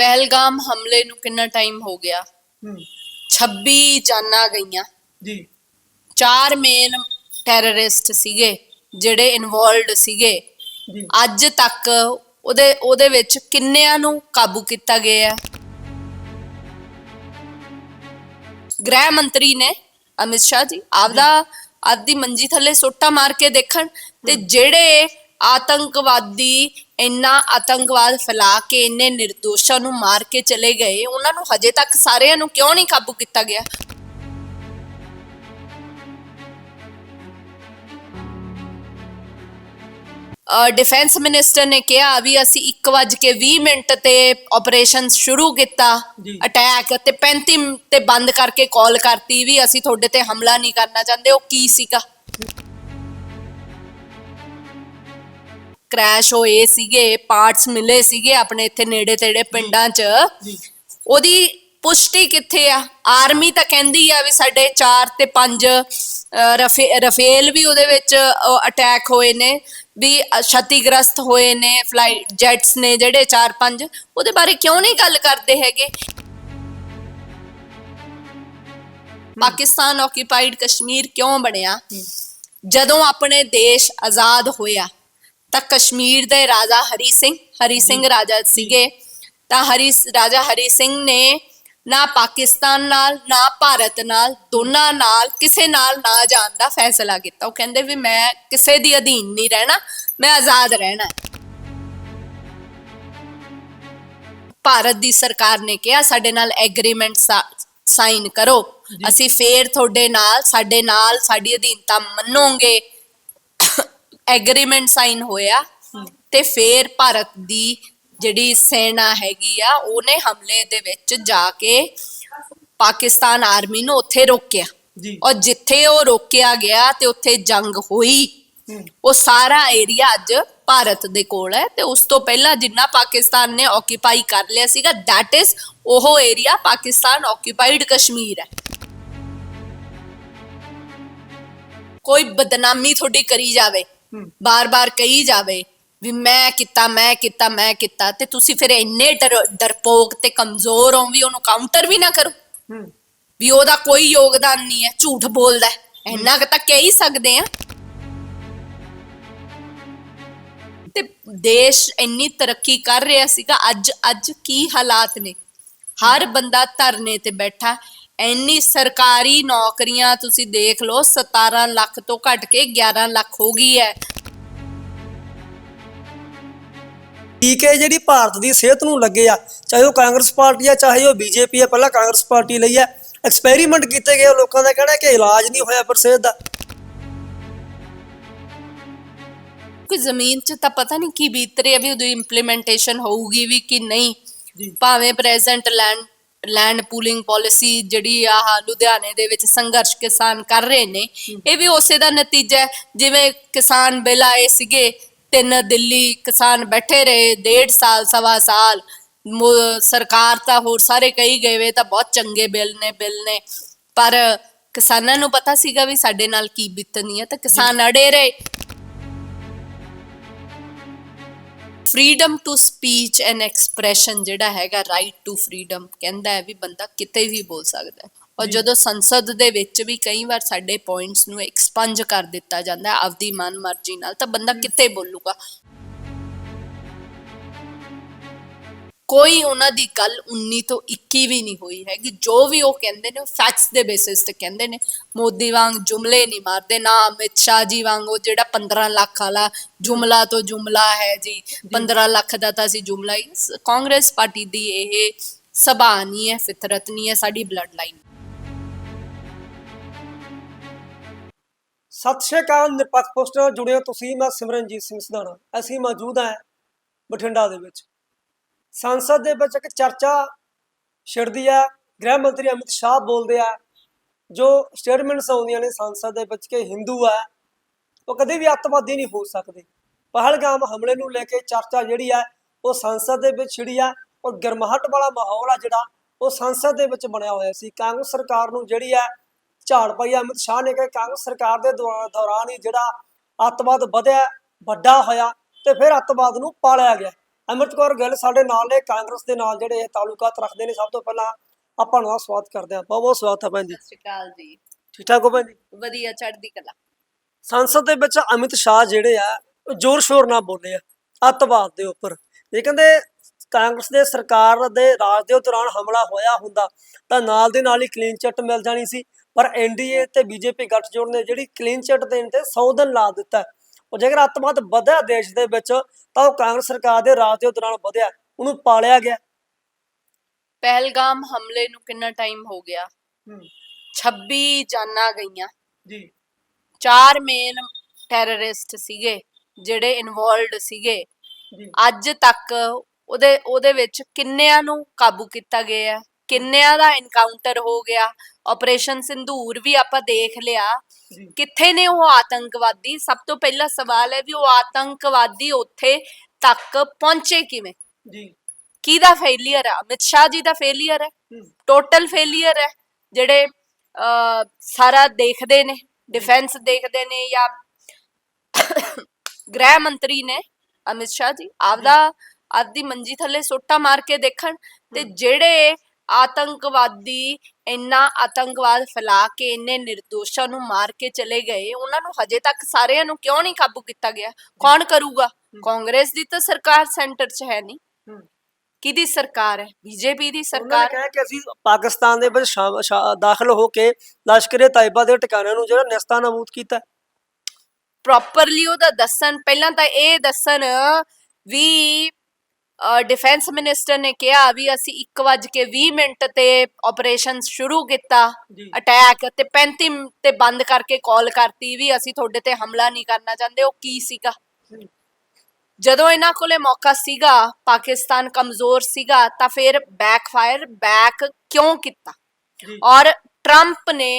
ਪਹਿਲਗਾਮ ਹਮਲੇ ਨੂੰ ਕਿੰਨਾ ਟਾਈਮ ਹੋ ਗਿਆ? ਹੂੰ। 26 ਜਾਨਾਂ ਗਈਆਂ। ਜੀ। ਚਾਰ ਮੇਨ ਟੈਰਰਿਸਟ ਸੀਗੇ ਜਿਹੜੇ ਇਨਵੋਲਡ ਸੀਗੇ। ਅੱਜ ਤੱਕ ਉਹਦੇ ਉਹਦੇ ਵਿੱਚ ਕਿੰਨਿਆਂ ਨੂੰ ਕਾਬੂ ਕੀਤਾ ਗਿਆ ਹੈ? ਗ੍ਰਹਿ ਮੰਤਰੀ ਨੇ ਅਮਿਤ ਸ਼ਾਹ ਜੀ ਆਪਦਾ ਆਪਦੀ ਮੰਜੀ ਥੱਲੇ ਸੋਟਾ ਮਾਰ ਕੇ ਦੇਖਣ ਤੇ ਜਿਹੜੇ ਆਤੰਕਵਾਦੀ ਇੰਨਾ ਆਤੰਕਵਾਦ ਫੈਲਾ ਕੇ ਇੰਨੇ ਨਿਰਦੋਸ਼ਾਂ ਨੂੰ ਮਾਰ ਕੇ ਚਲੇ ਗਏ ਉਹਨਾਂ ਨੂੰ ਹਜੇ ਤੱਕ ਸਾਰਿਆਂ ਨੂੰ ਕਿਉਂ ਨਹੀਂ ਕਾਬੂ ਕੀਤਾ ਗਿਆ ਡਿਫੈਂਸ ਮਿਨਿਸਟਰ ਨੇ ਕਿਹਾ ਵੀ ਅਸੀਂ 1:20 ਮਿੰਟ ਤੇ ਆਪਰੇਸ਼ਨ ਸ਼ੁਰੂ ਕੀਤਾ। ਅਟੈਕ ਤੇ 35 ਮਿੰਟ ਤੇ ਬੰਦ ਕਰਕੇ ਕਾਲ ਕਰਤੀ ਵੀ ਅਸੀਂ ਤੁਹਾਡੇ ਤੇ ਹਮਲਾ ਨਹੀਂ ਕਰਨਾ ਚਾਹੁੰਦੇ ਉਹ ਕੀ ਸੀਗਾ ਕ੍ਰੈਸ਼ ਹੋਏ ਸੀਗੇ ਪਾਰਟਸ ਮਿਲੇ ਸੀਗੇ ਆਪਣੇ ਇੱਥੇ ਨੇੜੇ ਤੇੜੇ ਪਿੰਡਾਂ 'ਚ। ਉਹਦੀ ਪੁਸ਼ਟੀ ਕਿੱਥੇ ਆ? ਆਰਮੀ ਤਾਂ ਕਹਿੰਦੀ ਆ ਵੀ ਸਾਡੇ 4 ਤੇ 5 ਰਫੇਲ ਵੀ ਉਹਦੇ ਵਿੱਚ ਅਟੈਕ ਹੋਏ ਨੇ ਵੀ ਛਤੀਗ੍ਰਸਤ ਹੋਏ ਨੇ ਫਲਾਈਟ ਜੈਟਸ ਨੇ ਜਿਹੜੇ 4-5 ਉਹਦੇ ਬਾਰੇ ਕਿਉਂ ਨਹੀਂ ਗੱਲ ਕਰਦੇ ਹੈਗੇ? ਪਾਕਿਸਤਾਨ ਆਕਿਊਪਾਈਡ ਕਸ਼ਮੀਰ ਕਿਉਂ ਬਣਿਆ? ਜਦੋਂ ਆਪਣੇ ਦੇਸ਼ ਆਜ਼ਾਦ ਹੋਇਆ ਤਾਂ ਕਸ਼ਮੀਰ ਦੇ ਰਾਜਾ ਹਰੀ ਸਿੰਘ ਹਰੀ ਸਿੰਘ ਰਾਜਾ ਸੀਗੇ। ਤਾਂ ਹਰੀ ਰਾਜਾ ਹਰੀ ਸਿੰਘ ਨੇ ਨਾ ਪਾਕਿਸਤਾਨ ਨਾਲ ਨਾ ਭਾਰਤ ਨਾਲ ਦੋਨਾਂ ਨਾਲ ਕਿਸੇ ਨਾਲ ਨਾ ਜਾਣ ਦਾ ਫੈਸਲਾ ਕੀਤਾ। ਉਹ ਕਹਿੰਦੇ ਵੀ ਮੈਂ ਕਿਸੇ ਦੀ ਅਧੀਨ ਨਹੀਂ ਰਹਿਣਾ ਮੈਂ ਆਜ਼ਾਦ ਰਹਿਣਾ। ਭਾਰਤ ਦੀ ਸਰਕਾਰ ਨੇ ਕਿਹਾ ਸਾਡੇ ਨਾਲ ਐਗਰੀਮੈਂਟ ਸਾਈਨ ਕਰੋ। ਅਸੀਂ ਫੇਰ ਤੁਹਾਡੇ ਨਾਲ ਸਾਡੇ ਨਾਲ ਸਾਡੀ ਅਧੀਨਤਾ ਮੰਨੋਗੇ। ਐਗਰੀਮੈਂਟ ਸਾਈਨ ਹੋਇਆ ਤੇ ਫੇਰ ਭਾਰਤ ਦੀ ਜਿਹੜੀ ਸੈਨਾ ਹੈਗੀ ਆ ਉਹਨੇ ਹਮਲੇ ਦੇ ਵਿੱਚ ਜਾ ਕੇ ਪਾਕਿਸਤਾਨ ਆਰਮੀ ਨੂੰ ਉੱਥੇ ਰੋਕਿਆ। ਜੀ। ਔਰ ਜਿੱਥੇ ਉਹ ਰੋਕਿਆ ਗਿਆ ਤੇ ਉੱਥੇ ਜੰਗ ਹੋਈ ਉਹ ਸਾਰਾ ਏਰੀਆ ਅੱਜ ਭਾਰਤ ਦੇ ਕੋਲ ਹੈ ਤੇ ਉਸ ਤੋਂ ਪਹਿਲਾਂ ਜਿੰਨਾ ਪਾਕਿਸਤਾਨ ਨੇ ਆਕਿਊਪਾਈ ਕਰ ਲਿਆ ਸੀਗਾ that is ਉਹ ਏਰੀਆ ਪਾਕਿਸਤਾਨ ਆਕਿਊਪਾਈਡ ਕਸ਼ਮੀਰ ਹੈ। ਕੋਈ ਬਦਨਾਮੀ ਤੁਹਾਡੀ ਕਰੀ ਜਾਵੇ। ਬਾਰ-ਬਾਰ ਕਹੀ ਜਾਵੇ ਵੀ ਮੈਂ ਕੀਤਾ ਮੈਂ ਕੀਤਾ ਮੈਂ ਕੀਤਾ ਤੇ ਤੁਸੀਂ ਫਿਰ ਇੰਨੇ ਡਰ- ਡਰਪੋਕ ਤੇ ਕਮਜ਼ੋਰ ਹੋ ਵੀ ਉਹਨੂੰ ਕਾਊਂਟਰ ਵੀ ਨਾ ਕਰੋ। ਵੀ ਉਹਦਾ ਕੋਈ ਯੋਗਦਾਨ ਨਹੀਂ ਹੈ ਝੂਠ ਬੋਲਦਾ ਹੈ। ਇੰਨਾ ਕੁ ਤਾਂ ਕਹਿ ਸਕਦੇ ਆ ਤੇ ਦੇਸ਼ ਇੰਨੀ ਤਰੱਕੀ ਕਰ ਰਿਹਾ ਸੀਗਾ ਅੱਜ ਅੱਜ ਕੀ ਹਾਲਾਤ ਨੇ? ਹਰ ਬੰਦਾ ਧਰਨੇ ਤੇ ਬੈਠਾ ਇੰਨੀ ਸਰਕਾਰੀ ਨੌਕਰੀਆਂ ਤੁਸੀਂ ਦੇਖ ਲਓ 17 ਲੱਖ ਤੋਂ ਘਟ ਕੇ 11 ਲੱਖ ਹੋ ਗਈ ਹੈ। ਟੀਕੇ ਜਿਹੜੀ ਭਾਰਤ ਦੀ ਸਿਹਤ ਨੂੰ ਲੱਗੇ ਆ ਚਾਹੇ ਉਹ ਕਾਂਗਰਸ ਪਾਰਟੀ ਆ ਚਾਹੇ ਉਹ ਬੀਜੇਪੀ ਆ ਪਹਿਲਾਂ ਕਾਂਗਰਸ ਪਾਰਟੀ ਲਈ ਆ ਐਕਸਪੈਰੀਮੈਂਟ ਕੀਤੇ ਗਏ ਲੋਕਾਂ ਦਾ ਕਹਿਣਾ ਕਿ ਇਲਾਜ ਨਹੀਂ ਹੋਇਆ ਪਰ ਸਿਹਤ ਦਾ। ਕੋਈ ਜ਼ਮੀਨ 'ਚ ਤਾਂ ਪਤਾ ਨਹੀਂ ਕੀ ਬੀਤ ਰਿਹਾ ਵੀ ਉਹਦੀ ਇੰਪਲੀਮੈਂਟੇਸ਼ਨ ਹੋਊਗੀ ਵੀ ਕਿ ਨਹੀਂ। ਭਾਵੇਂ present land land pooling policy ਜਿਹੜੀ ਆਹ ਲੁਧਿਆਣੇ ਦੇ ਵਿੱਚ ਸੰਘਰਸ਼ ਕਿਸਾਨ ਕਰ ਰਹੇ ਨੇ ਇਹ ਵੀ ਉਸੇ ਦਾ ਨਤੀਜਾ ਹੈ। ਜਿਵੇਂ ਕਿਸਾਨ ਬਿੱਲ ਆਏ ਸੀਗੇ ਤਿੰਨ ਦਿੱਲੀ ਕਿਸਾਨ ਬੈਠੇ ਰਹੇ ਡੇਢ ਸਾਲ ਸਵਾ ਸਾਲ ਸਰਕਾਰ ਤਾਂ ਹੋਰ ਸਾਰੇ ਕਹੀ ਗਏ ਵੇ ਤਾਂ ਬਹੁਤ ਚੰਗੇ ਬਿੱਲ ਨੇ ਬਿੱਲ ਨੇ। ਪਰ ਕਿਸਾਨਾਂ ਨੂੰ ਪਤਾ ਸੀਗਾ ਵੀ ਸਾਡੇ ਨਾਲ ਕੀ ਬੀਤਣੀ ਹੈ ਤਾਂ ਕਿਸਾਨ ਅੜੇ ਰਹੇ। Freedom to speech and expression ਜਿਹੜਾ ਹੈਗਾ ਰਾਈਟ ਟੂ ਫਰੀडम ਕਹਿੰਦਾ ਹੈ ਵੀ ਬੰਦਾ ਕਿਤੇ ਵੀ ਬੋਲ ਸਕਦਾ ਹੈ। ਔਰ ਜਦੋਂ ਸੰਸਦ ਦੇ ਵਿੱਚ ਵੀ ਕਈ ਵਾਰ ਸਾਡੇ ਪੁਆਇੰਟਸ ਨੂੰ ਐਕਸਪੰਜ ਕਰ ਦਿੱਤਾ ਜਾਂਦਾ ਆਪਦੀ ਮਨਮਰਜ਼ੀ ਨਾਲ ਤਾਂ ਬੰਦਾ ਕਿਤੇ ਬੋਲੂਗਾ। ਕੋਈ ਉਹਨਾਂ ਦੀ ਗੱਲ 19 ਤੋਂ 21 ਵੀ ਨਹੀਂ ਹੋਈ ਹੈਗੀ। ਜੋ ਵੀ ਉਹ ਕਹਿੰਦੇ ਨੇ, ਉਹ ਫੈਕਟਸ ਦੇ ਬੇਸਿਸ ਤੇ ਕਹਿੰਦੇ ਨੇ। ਮੋਦੀ ਵਾਂਗ ਜੁਮਲੇ ਨਹੀਂ ਮਾਰਦੇ, ਨਾ ਅਮਿਤ ਸ਼ਾਹ ਜੀ ਵਾਂਗ। ਉਹ ਜਿਹੜਾ 15 ਲੱਖ ਵਾਲਾ ਜੁਮਲਾ ਤੋਂ ਜੁਮਲਾ ਹੈ ਜੀ 15 ਲੱਖ ਦਾ ਤਾਂ ਅਸੀਂ ਜੁਮਲਾ ਹੀ ਕਾਂਗਰਸ ਪਾਰਟੀ ਦੀ ਇਹ ਸਭਾ ਨਹੀਂ ਹੈ, ਫਿਤਰਤ ਨਹੀਂ ਹੈ, ਸਾਡੀ ਬਲੱਡ ਲਾਈਨ ਸਤਿ ਸ਼੍ਰੀ ਅਕਾਲ, ਨਿਰਪੱਖ ਪੋਸਟ ਨਾਲ ਜੁੜੇ ਹੋ ਤੁਸੀਂ। ਮੈਂ ਸਿਮਰਨਜੀਤ ਸਿੰਘ ਸਦਾਣਾ ਅਸੀਂ ਮੌਜੂਦ ਹਾਂ ਬਠਿੰਡਾ ਦੇ ਵਿੱਚ। ਸੰਸਦ ਦੇ ਵਿੱਚ ਇੱਕ ਚਰਚਾ ਛਿੜਦੀ ਆ ਗ੍ਰਹਿ ਮੰਤਰੀ ਅਮਿਤ ਸ਼ਾਹ ਬੋਲਦੇ ਆ, ਜੋ ਸਟੇਟਮੈਂਟਸ ਆਉਂਦੀਆਂ ਨੇ ਸੰਸਦ ਦੇ ਵਿੱਚ ਕਿ ਹਿੰਦੂ ਆ ਉਹ ਕਦੇ ਵੀ ਅੱਤਵਾਦੀ ਨਹੀਂ ਹੋ ਸਕਦੇ। ਪਹਿਲਗਾਮ ਹਮਲੇ ਨੂੰ ਲੈ ਕੇ ਚਰਚਾ ਜਿਹੜੀ ਆ ਉਹ ਸੰਸਦ ਦੇ ਵਿੱਚ ਛਿੜੀ ਆ ਔਰ ਗਰਮਾਹਟ ਵਾਲਾ ਮਾਹੌਲ ਆ ਜਿਹੜਾ, ਉਹ ਸੰਸਦ ਦੇ ਵਿੱਚ ਬਣਿਆ ਹੋਇਆ ਸੀ। ਕਾਂਗਰਸ ਸਰਕਾਰ ਨੂੰ ਜਿਹੜੀ ਆ ਝਾੜ ਪਾਈ ਅਮਿਤ ਸ਼ਾਹ ਨੇ ਕਿ ਕਾਂਗਰਸ ਸਰਕਾਰ ਦੇ ਦੌਰਾ- ਦੌਰਾਨ ਹੀ ਜਿਹੜਾ ਅੱਤਵਾਦ ਵਧਿਆ, ਵੱਡਾ ਹੋਇਆ ਤੇ ਫਿਰ ਅੱਤਵਾਦ ਨੂੰ ਪਾਲਿਆ ਗਿਆ। ਅੰਮ੍ਰਿਤ ਕੌਰ ਗਿੱਲ ਸਾਡੇ ਨਾਲ ਨੇ ਕਾਂਗਰਸ ਦੇ ਨਾਲ ਜਿਹੜੇ ਇਹ ਤਾਲੁਕਾਤ ਰੱਖਦੇ ਨੇ ਸਭ ਤੋਂ ਪਹਿਲਾਂ ਆਪਾਂ ਨੂੰ ਸਵਾਗਤ ਕਰਦੇ ਹਾਂ। ਬਹੁਤ ਬਹੁਤ ਸਵਾਗਤ ਹੈ ਭੈਣ ਜੀ। ਸਤਿ ਸ਼੍ਰੀ ਅਕਾਲ ਜੀ। ਠੀਕ ਠਾਕ ਹੋ ਭੈਣ ਜੀ? ਵਧੀਆ ਚੜ੍ਹਦੀ ਕਲਾ। ਸੰਸਦ ਦੇ ਵਿੱਚ ਅਮਿਤ ਸ਼ਾਹ ਜਿਹੜੇ ਆ ਜ਼ੋਰ ਸ਼ੋਰ ਨਾਲ ਬੋਲੇ ਆ ਅੱਤਵਾਦ ਦੇ ਉੱਪਰ। ਇਹ ਕਹਿੰਦੇ ਕਾਂਗਰਸ ਦੇ ਸਰਕਾਰ ਦੇ ਰਾਜ ਦੇ ਦੌਰਾਨ ਹਮਲਾ ਹੋਇਆ ਹੁੰਦਾ ਤਾਂ ਨਾਲ ਦੇ ਨਾਲ ਹੀ ਕਲੀਨ ਚਿੱਟ ਮਿਲ ਜਾਣੀ ਸੀ ਪਰ ਐਨਡੀਏ ਤੇ ਬੀਜੇਪੀ ਗੱਠਜੋੜ ਨੇ ਜਿਹੜੀ ਕਲੀਨ ਚਿੱਟ ਦੇਣ ਤੇ 100 ਦਿਨ ਲਾ ਦਿੱਤਾ। ਉਹ ਜੇਕਰ ਅੱਤਵਾਦ ਵਧਿਆ ਦੇਸ਼ ਦੇ ਵਿੱਚ ਤਾਂ ਉਹ ਕਾਂਗਰਸ ਸਰਕਾਰ ਦੇ ਰਾਜ ਦੇ ਦੌਰਾਨ ਵਧਿਆ ਉਹਨੂੰ ਪਾਲਿਆ ਗਿਆ। ਪਹਿਲਗਾਮ ਹਮਲੇ ਨੂੰ ਕਿੰਨਾ ਟਾਈਮ ਹੋ ਗਿਆ? 26 ਜਾਨਾਂ ਗਈਆਂ। ਜੀ। ਚਾਰ ਮੇਨ ਟੈਰਰਿਸਟ ਸੀਗੇ ਜਿਹੜੇ ਇਨਵੋਲਡ ਸੀਗੇ। ਅੱਜ ਤੱਕ ਉਹਦੇ ਉਹਦੇ ਵਿੱਚ ਕਿੰਨਿਆਂ ਨੂੰ ਕਾਬੂ ਕੀਤਾ ਗਿਆ? ਹੈ, ਕਿੰਨਿਆਂ ਦਾ ਐਨਕਾਊਂਟਰ ਹੋ ਗਿਆ ਆਪਰੇਸ਼ਨ ਸਿੰਧੂਰ ਵੀ ਆਪਾਂ ਦੇਖ ਲਿਆ। ਕਿੱਥੇ ਨੇ ਉਹ ਆਤੰਕਵਾਦੀ? ਸਭ ਤੋਂ ਪਹਿਲਾ ਸਵਾਲ ਹੈ ਵੀ ਉਹ ਆਤੰਕਵਾਦੀ ਉੱਥੇ ਤੱਕ ਪਹੁੰਚੇ ਕਿਵੇਂ? ਜੀ। ਕਿਹਦਾ ਫੇਲਿਅਰ ਹੈ ਅਮਿਤ ਸ਼ਾਹ ਜੀ ਦਾ ਫੇਲਿਅਰ ਹੈ? ਟੋਟਲ ਫੇਲਿਅਰ ਹੈ? ਜਿਹੜੇ ਸਾਰਾ ਦੇਖਦੇ ਨੇ ਡਿਫੈਂਸ ਦੇਖਦੇ ਨੇ ਜਾਂ ਗ੍ਰਹਿ ਮੰਤਰੀ ਨੇ ਅਮਿਤ ਸ਼ਾਹ ਜੀ ਆਪਦਾ ਆਪਦੀ ਮੰਜੀ ਥੱਲੇ ਸੋਟਾ ਮਾਰ ਕੇ ਦੇਖਣ ਤੇ ਜਿਹੜੇ ਆਤੰਕਵਾਦੀ ਇੰਨਾ ਆਤੰਕਵਾਦ ਫੈਲਾ ਕੇ ਇੰਨੇ ਨਿਰਦੋਸ਼ਾਂ ਨੂੰ ਮਾਰ ਕੇ ਚਲੇ ਗਏ ਉਹਨਾਂ ਨੂੰ ਹਜੇ ਤੱਕ ਸਾਰਿਆਂ ਨੂੰ ਕਿਉਂ ਨਹੀਂ ਕਾਬੂ ਕੀਤਾ ਗਿਆ? ਕੌਣ ਕਰੂਗਾ? ਕਾਂਗਰਸ ਦੀ ਤਾਂ ਸਰਕਾਰ ਸੈਂਟਰ 'ਚ ਹੈ ਨਹੀਂ। ਕਿਹਦੀ ਸਰਕਾਰ ਹੈ? ਬੀਜੇਪੀ ਦੀ ਸਰਕਾਰ ਕਿਹਾ ਕਿ ਅਸੀਂ ਪਾਕਿਸਤਾਨ ਦੇ ਵਿੱਚ ਦਾਖਲ ਹੋ ਕੇ ਲਸ਼ਕਰੇ ਤਾਇਬਾ ਦੇ ਟਿਕਾਣਿਆਂ ਨੂੰ ਜਿਹੜਾ ਨਿਸਤਾ ਨਬੂਦ ਕੀਤਾ ਹੈ। ਪ੍ਰੋਪਰਲੀ ਉਹਦਾ ਦੱਸਣ ਪਹਿਲਾਂ ਤਾਂ ਇਹ ਦੱਸਣ ਵੀ ਡਿਫੈਂਸ ਮਿਨਿਸਟਰ ਨੇ ਕਿਹਾ ਵੀ ਅਸੀਂ 1:20 ਮਿੰਟ ਤੇ ਆਪਰੇਸ਼ਨ ਸ਼ੁਰੂ ਕੀਤਾ ਅਟੈਕ ਤੇ 35 ਮਿੰਟ ਤੇ ਬੰਦ ਕਰਕੇ ਕਾਲ ਕਰਤੀ ਵੀ ਅਸੀਂ ਤੁਹਾਡੇ ਤੇ ਹਮਲਾ ਨਹੀਂ ਕਰਨਾ ਚਾਹੁੰਦੇ ਉਹ ਕੀ ਸੀਗਾ? ਜਦੋਂ ਇਹਨਾਂ ਕੋਲੇ ਮੌਕਾ ਸੀਗਾ ਪਾਕਿਸਤਾਨ ਕਮਜ਼ੋਰ ਸੀਗਾ ਤਾਂ ਫਿਰ ਬੈਕਫਾਇਰ ਬੈਕ ਕਿਉਂ ਕੀਤਾ? ਔਰ ਟਰੰਪ ਨੇ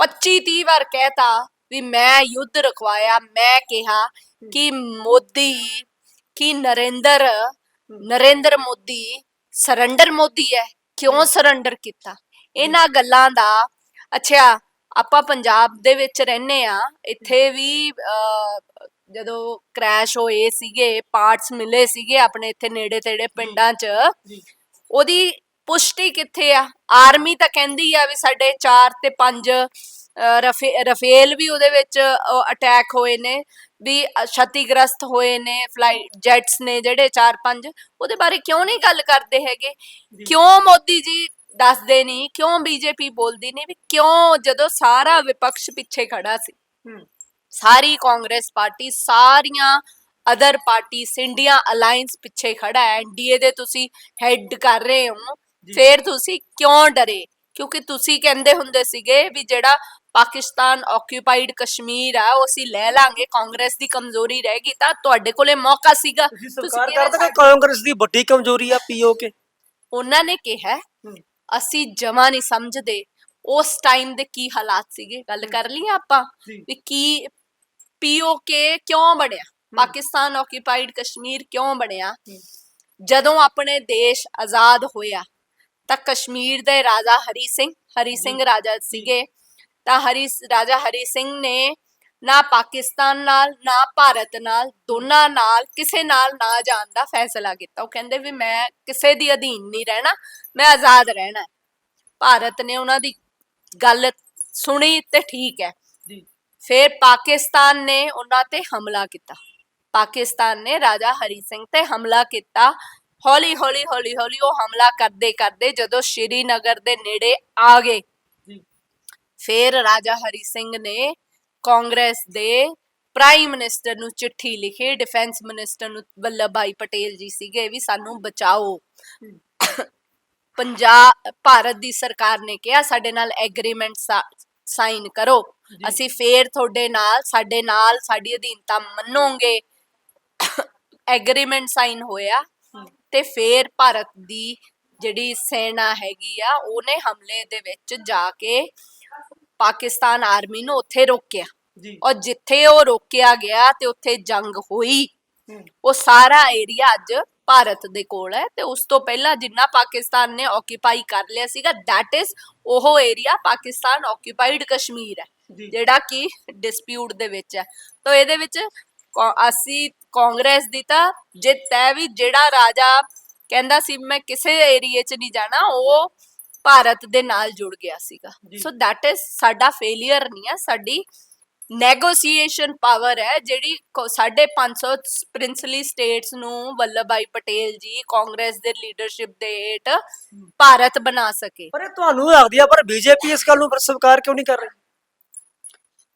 25 30 ਵਾਰ ਕਹਿਤਾ ਵੀ ਮੈਂ ਯੁੱਧ ਰਖਵਾਇਆ ਮੈਂ ਕਿਹਾ ਕਿ ਮੋਦੀ ਕਿ ਨਰਿੰਦਰ ਨਰਿੰਦਰ ਮੋਦੀ ਸਰੈਂਡਰ ਮੋਦੀ ਹੈ ਕਿਉਂ ਸਰੈਂਡਰ ਕੀਤਾ? ਇਹਨਾਂ ਗੱਲਾਂ ਦਾ ਅੱਛਾ ਆਪਾਂ ਪੰਜਾਬ ਦੇ ਵਿੱਚ ਰਹਿੰਦੇ ਆ ਇੱਥੇ ਵੀ ਜਦੋਂ ਕ੍ਰੈਸ਼ ਹੋਏ ਸੀਗੇ ਪਾਰਟਸ ਮਿਲੇ ਸੀਗੇ ਆਪਣੇ ਇੱਥੇ ਨੇੜੇ ਤੇੜੇ ਪਿੰਡਾਂ 'ਚ ਉਹਦੀ ਪੁਸ਼ਟੀ ਕਿੱਥੇ ਆ? ਆਰਮੀ ਤਾਂ ਕਹਿੰਦੀ ਆ ਵੀ ਸਾਡੇ 4 ਤੇ 5 ਰਫੇਲ ਵੀ ਉਹਦੇ ਵਿੱਚ ਅਟੈਕ ਹੋਏ ਨੇ ਵੀ ਛਤੀਗ੍ਰਸਤ ਹੋਏ ਨੇ ਫਲਾਈਟ ਜੈਟਸ ਨੇ ਜਿਹੜੇ 4-5 ਉਹਦੇ ਬਾਰੇ ਕਿਉਂ ਨਹੀਂ ਗੱਲ ਕਰਦੇ ਹੈਗੇ। ਕਿਉਂ ਮੋਦੀ ਜੀ ਦੱਸਦੇ ਨਹੀਂ ਕਿਉਂ ਬੀਜੇਪੀ ਬੋਲਦੀ ਨਹੀਂ ਵੀ ਕਿਉਂ ਜਦੋਂ ਸਾਰਾ ਵਿਪਕਸ਼ ਪਿੱਛੇ ਖੜਾ ਸੀ? ਸਾਰੀ ਕਾਂਗਰਸ ਪਾਰਟੀ ਸਾਰੀਆਂ ਅਦਰ ਪਾਰਟੀਸ ਇੰਡੀਆ ਅਲਾਈਅੰਸ ਪਿੱਛੇ ਖੜਾ ਹੈ ਐਨਡੀਏ ਦੇ ਤੁਸੀਂ ਹੈੱਡ ਕਰ ਰਹੇ ਹੋ। ਫਿਰ ਤੁਸੀਂ ਕਿਉਂ ਡਰੇ? ਕਿਉਂਕਿ ਤੁਸੀਂ ਕਹਿੰਦੇ ਹੁੰਦੇ ਸੀਗੇ ਵੀ ਜਿਹੜਾ ਪਾਕਿਸਤਾਨ ਆਕਿਊਪਾਈਡ ਕਸ਼ਮੀਰ ਆ ਉਹ ਅਸੀਂ ਲੈ ਲਾਂਗੇ। ਕਾਂਗਰਸ ਦੀ ਕਮਜ਼ੋਰੀ ਰਹੇਗੀ ਤਾਂ ਤੁਹਾਡੇ ਕੋਲੇ ਮੌਕਾ ਸੀਗਾ। ਤੁਸੀਂ ਸਰਕਾਰ ਕਿਹੜਾ ਕਰਦੇ ਕਿ ਕਾਂਗਰਸ ਦੀ ਵੱਡੀ ਕਮਜ਼ੋਰੀ ਆ ਪੀਓਕੇ ਉਹਨਾਂ ਨੇ ਕਿਹਾ ਅਸੀਂ ਜਮਾ ਨਹੀਂ ਸਮਝਦੇ। ਉਸ ਟਾਈਮ ਦੇ ਕੀ ਹਾਲਾਤ ਸੀਗੇ? ਗੱਲ ਕਰ ਲਈ ਆਪਾਂ। ਵੀ ਕੀ ਪੀਓਕੇ ਕਿਉਂ ਬਣਿਆ? ਪਾਕਿਸਤਾਨ ਆਕਿਊਪਾਈਡ ਕਸ਼ਮੀਰ ਕਿਉਂ ਬਣਿਆ? ਜਦੋਂ ਆਪਣੇ ਦੇਸ਼ ਆਜ਼ਾਦ ਹੋਇਆ ਤਾਂ ਕਸ਼ਮੀਰ ਦੇ ਰਾਜਾ ਹਰੀ ਸਿੰਘ ਹਰੀ ਸਿੰਘ ਰਾਜਾ ਸੀਗੇ। ਤਾਂ ਹਰੀ ਰਾਜਾ ਹਰੀ ਸਿੰਘ ਨੇ ਨਾ ਪਾਕਿਸਤਾਨ ਨਾਲ ਨਾ ਭਾਰਤ ਨਾਲ ਦੋਨਾਂ ਨਾਲ ਕਿਸੇ ਨਾਲ ਨਾ ਜਾਣ ਦਾ ਫੈਸਲਾ ਕੀਤਾ। ਉਹ ਕਹਿੰਦੇ ਵੀ ਮੈਂ ਕਿਸੇ ਦੀ ਅਧੀਨ ਨਹੀਂ ਰਹਿਣਾ ਮੈਂ ਆਜ਼ਾਦ ਰਹਿਣਾ। ਭਾਰਤ ਨੇ ਉਹਨਾਂ ਦੀ ਗੱਲ ਸੁਣੀ ਤੇ ਠੀਕ ਹੈ। ਫਿਰ ਪਾਕਿਸਤਾਨ ਨੇ ਉਹਨਾਂ ਤੇ ਹਮਲਾ ਕੀਤਾ। ਪਾਕਿਸਤਾਨ ਨੇ ਰਾਜਾ ਹਰੀ ਸਿੰਘ ਤੇ ਹਮਲਾ ਕੀਤਾ। ਹੌਲੀ ਹੌਲੀ ਹੌਲੀ ਹੌਲੀ ਉਹ ਹਮਲਾ ਕਰਦੇ ਕਰਦੇ ਜਦੋਂ ਸ਼੍ਰੀਨਗਰ ਦੇ ਨੇੜੇ ਆ ਗਏ। ਫਿਰ ਰਾਜਾ ਹਰੀ ਸਿੰਘ ਨੇ ਕਾਂਗਰਸ ਦੇ ਪ੍ਰਾਈਮ ਮਿਨਿਸਟਰ ਨੂੰ ਚਿੱਠੀ ਲਿਖੀ ਡਿਫੈਂਸ ਮਿਨਿਸਟਰ ਨੂੰ ਵੱਲਭ ਭਾਈ ਪਟੇਲ ਜੀ ਸੀਗੇ ਵੀ ਸਾਨੂੰ ਬਚਾਓ। ਪੰਜਾਬ ਭਾਰਤ ਦੀ ਸਰਕਾਰ ਨੇ ਕਿਹਾ ਸਾਡੇ ਨਾਲ ਐਗਰੀਮੈਂਟ ਸਾਈਨ ਕਰੋ। ਅਸੀਂ ਫੇਰ ਤੁਹਾਡੇ ਨਾਲ ਸਾਡੇ ਨਾਲ ਸਾਡੀ ਅਧੀਨਤਾ ਮੰਨੋਗੇ। ਐਗਰੀਮੈਂਟ ਸਾਈਨ ਹੋਇਆ ਤੇ ਫੇਰ ਭਾਰਤ ਦੀ ਜਿਹੜੀ ਸੈਨਾ ਹੈਗੀ ਆ ਉਹਨੇ ਹਮਲੇ ਦੇ ਵਿੱਚ ਜਾ ਕੇ ਪਾਕਿਸਤਾਨ ਆਰਮੀ ਨੂੰ ਉੱਥੇ ਰੋਕਿਆ। ਜੀ। ਔਰ ਜਿੱਥੇ ਉਹ ਰੋਕਿਆ ਗਿਆ ਤੇ ਉੱਥੇ ਜੰਗ ਹੋਈ। ਉਹ ਸਾਰਾ ਏਰੀਆ ਅੱਜ ਭਾਰਤ ਦੇ ਕੋਲ ਹੈ ਤੇ ਉਸ ਤੋਂ ਪਹਿਲਾਂ ਜਿੰਨਾ ਪਾਕਿਸਤਾਨ ਨੇ ਆਕਿਊਪਾਈ ਕਰ ਲਿਆ ਸੀਗਾ that is ਉਹ ਏਰੀਆ ਪਾਕਿਸਤਾਨ ਆਕਿਊਪਾਈਡ ਕਸ਼ਮੀਰ ਹੈ ਜਿਹੜਾ ਕਿ ਡਿਸਪਿਊਟ ਦੇ ਵਿੱਚ ਹੈ। ਤਾਂ ਇਹਦੇ ਵਿੱਚ ਅਸੀਂ ਕਾਂਗਰਸ ਦੀ ਤਾਂ ਜਿੱਤ ਹੈ ਵੀ ਜਿਹੜਾ ਰਾਜਾ ਕਹਿੰਦਾ ਸੀ ਮੈਂ ਕਿਸੇ ਏਰੀਏ 'ਚ ਨਹੀਂ ਜਾਣਾ ਉਹ ਭਾਰਤ ਦੇ ਨਾਲ ਜੁੜ ਗਿਆ ਸੀਗਾ। ਸੋ ਦੈਟ ਇਜ਼ ਸਾਡਾ ਫੇਲਿਅਰ ਨਹੀਂ ਹੈ ਸਾਡੀ ਨੈਗੋਸੀਏਸ਼ਨ ਪਾਵਰ ਹੈ ਜਿਹੜੀ ਕੋ- ਸਾਢੇ 500 ਪ੍ਰਿੰਸਲੀ ਸਟੇਟਸ ਨੂੰ ਵੱਲਭ ਭਾਈ ਪਟੇਲ ਜੀ ਕਾਂਗਰਸ ਦੇ ਲੀਡਰਸ਼ਿਪ ਦੇ ਹੇਠ ਭਾਰਤ ਬਣਾ ਸਕੇ। ਪਰ ਤੁਹਾਨੂੰ ਲੱਗਦੀ ਆ ਪਰ ਬੀਜੇਪੀ ਇਸ ਗੱਲ ਨੂੰ ਫਿਰ ਸਵੀਕਾਰ ਕਿਉਂ ਨਹੀਂ ਕਰ ਰਹੀ?